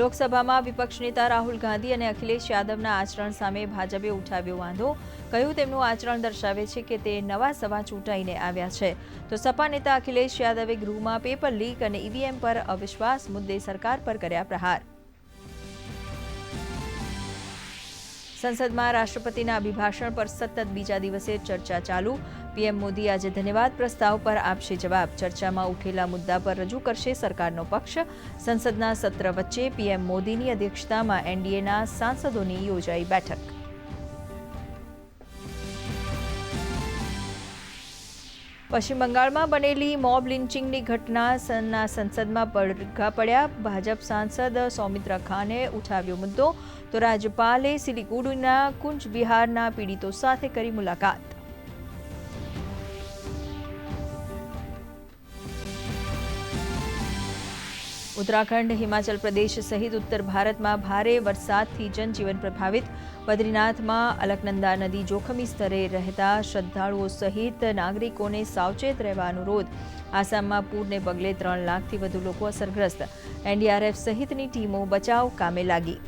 લોકસભામાં વિપક્ષ નેતા રાહુલ ગાંધી અને અખિલેશ યાદવના આચરણ સામે ભાજપે ઉઠાવ્યો વાંધો. કહ્યું, તેમનું આચરણ દર્શાવે છે કે તે નવા સભા ચૂંટાઈને આવ્યા છે. તો સપા નેતા અખિલેશ યાદવે ગૃહમાં પેપર લીક અને ઈવીએમ પર અવિશ્વાસ મુદ્દે સરકાર પર કર્યા પ્રહાર. સંસદમાં રાષ્ટ્રપતિના અભિભાષણ પર સતત બીજા દિવસે ચર્ચા ચાલુ. પીએમ મોદી આજે ધન્યવાદ પ્રસ્તાવ પર આપશે જવાબ. ચર્ચામાં ઉઠેલા મુદ્દા પર રજૂ કરશે સરકારનો પક્ષ. સંસદના સત્ર વચ્ચે પીએમ મોદીની અધ્યક્ષતામાં એનડીએના સાંસદોની યોજાઈ બેઠક. પશ્ચિમ બંગાળમાં બનેલી મોબ લિન્ચિંગની ઘટનાના સંસદમાં પડઘા પડ્યા. ભાજપ સાંસદ સૌમિત્રા ખાને ઉઠાવ્યો મુદ્દો. તો રાજ્યપાલે સિલિગુડીના કુંજ બિહારના પીડિતો સાથે કરી મુલાકાત. ઉત્તરાખંડ, હિમાચલ પ્રદેશ સહિત ઉત્તર ભારતમાં ભારે વરસાદથી જનજીવન પ્રભાવિત. બદ્રીનાથમાં અલકનંદા નદી જોખમી સ્તરે રહેતા શ્રદ્ધાળુઓ સહિત નાગરિકોને સાવચેત રહેવા અનુરોધ. આસામમાં પૂરને પગલે ત્રણ લાખથી વધુ લોકો અસરગ્રસ્ત. એનડીઆરએફ સહિતની ટીમો બચાવ કામે લાગી.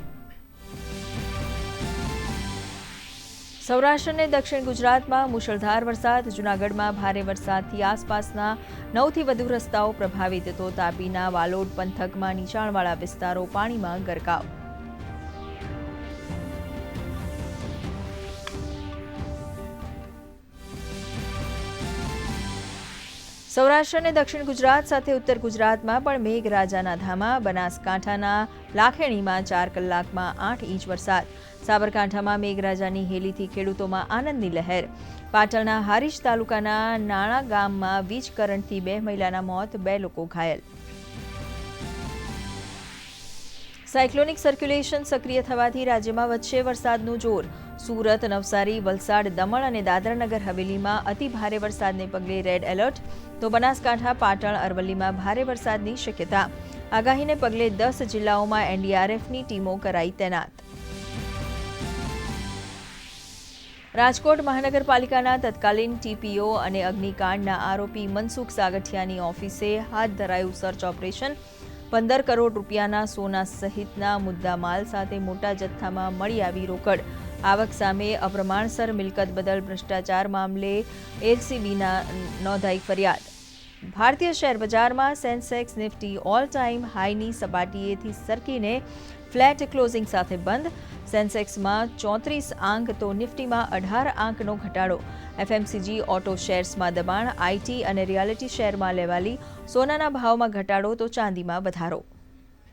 સૌરાષ્ટ્ર અને દક્ષિણ ગુજરાતમાં મુશળધાર વરસાદ, જૂનાગઢમાં ભારે વરસાદથી આસપાસના નવથી વધુ રસ્તાઓ પ્રભાવિત તો તાપીના વાલોડ પંથકમાં નીચાણવાળા વિસ્તારો પાણીમાં ગરકાવ. સૌરાષ્ટ્ર અને દક્ષિણ ગુજરાત સાથે ઉત્તર ગુજરાતમાં પણ મેઘરાજાના ધામા, બનાસકાંઠાના લાખેણીમાં ચાર કલાકમાં આઠ ઇંચ વરસાદ. સાબરકાંઠામાં મેઘરાજાની હેલીથી ખેડૂતોમાં આનંદની લહેર. પાટણના હારીજ તાલુકાના નાણા ગામમાં વીજ કરંટથી બે મહિલાના મોત, બે લોકો ઘાયલ. સાયક્લોનિક સર્ક્યુલેશન સક્રિય થવાથી રાજ્યમાં વધશે વરસાદનું જોર. સુરત, નવસારી, વલસાડ, દમણ અને દાદરાનગર હવેલીમાં અતિ ભારે વરસાદને પગલે રેડ એલર્ટ. તો બનાસકાંઠા, પાટણ, અરવલ્લીમાં ભારે વરસાદની શક્યતા. આગાહીને પગલે દસ જિલ્લાઓમાં એનડીઆરએફની ટીમો કરાઈ તૈનાત. રાજકોટ મહાનગરપાલિકાના તત્કાલીન ટીપીઓ અને અગ્નિકાંડના આરોપી મનસુખ સાગઠિયાની ઓફિસે હાથ ધરાયું સર્ચ ઓપરેશન. પંદર કરોડ રૂપિયાના સોના સહિતના મુદ્દામાલ સાથે મોટા જથ્થામાં મળી આવી રોકડ. આવક સામે અપ્રમાણસર મિલકત બદલ ભ્રષ્ટાચાર મામલે એલસીબીના નોંધાઈ ફરિયાદ. ભારતીય શેર બજારમાં સેન્સેક્સ નિફ્ટી ઓલ ટાઈમ હાઈની સપાટીએથી સરકીને ફ્લેટ ક્લોઝિંગ સાથે બંધ. સેન્સેક્સમાં ચોત્રીસ આંક તો નિફ્ટીમાં અઢાર આંકનો ઘટાડો. એફએમસીજી ઓટો શેર્સમાં દબાણ, આઈટી અને રિયાલિટી શેરમાં લેવાલી સોનાના ભાવમાં ઘટાડો તો ચાંદીમાં વધારો.